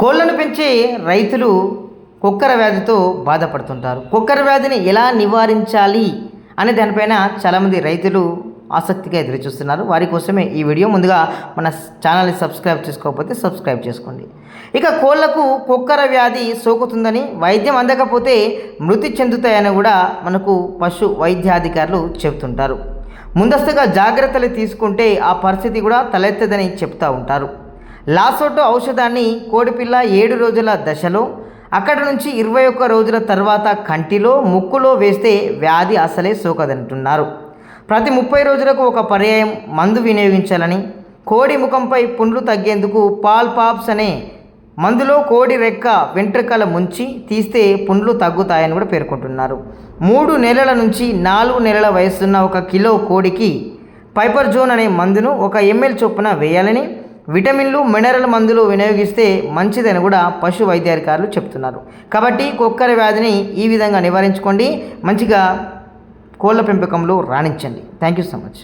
కోళ్ళను పెంచే రైతులు కుక్కర వ్యాధితో బాధపడుతుంటారు. కుక్కర వ్యాధిని ఎలా నివారించాలి అనే దానిపైన చాలామంది రైతులు ఆసక్తిగా ఎదురు చూస్తున్నారు వారి కోసమే ఈ వీడియో. ముందుగా మన ఛానల్ని సబ్స్క్రైబ్ చేసుకోకపోతే సబ్స్క్రైబ్ చేసుకోండి. ఇక కోళ్ళకు కుక్కర వ్యాధి సోకుతుందని వైద్యం అందకపోతే మృతి చెందుతాయని కూడా మనకు పశు వైద్యాధికారులు చెబుతుంటారు. ముందస్తుగా జాగ్రత్తలు తీసుకుంటే ఆ పరిస్థితి కూడా తలెత్తదని చెప్తూ ఉంటారు. లాసోటో ఔషధాన్ని కోడిపిల్ల ఏడు రోజుల దశలో అక్కడ నుంచి ఇరవై ఒక్క రోజుల తర్వాత కంటిలో ముక్కులో వేస్తే వ్యాధి అసలే సోకదంటున్నారు. ప్రతి ముప్పై రోజులకు ఒక పర్యాయం మందు వినియోగించాలని కోడి ముఖంపై పుండ్లు తగ్గేందుకు పాల్ పాప్స్ అనే మందులో కోడి రెక్క వెంట్రుకల ముంచి తీస్తే పుండ్లు తగ్గుతాయని కూడా పేర్కొంటున్నారు. మూడు నెలల నుంచి నాలుగు నెలల వయసున్న ఒక కిలో కోడికి పైపర్ జోన్ అనే మందును ఒక ఎంఎల్ చొప్పున వేయాలని విటమిన్లు మినరల్ మందులు వినియోగిస్తే మంచిదని కూడా పశు వైద్యాధికారులు చెప్తున్నారు. కాబట్టి కుక్కర వ్యాధిని ఈ విధంగా నివారించుకోండి. మంచిగా కోళ్ళ పెంపకంలో రాణించండి. Thank you so much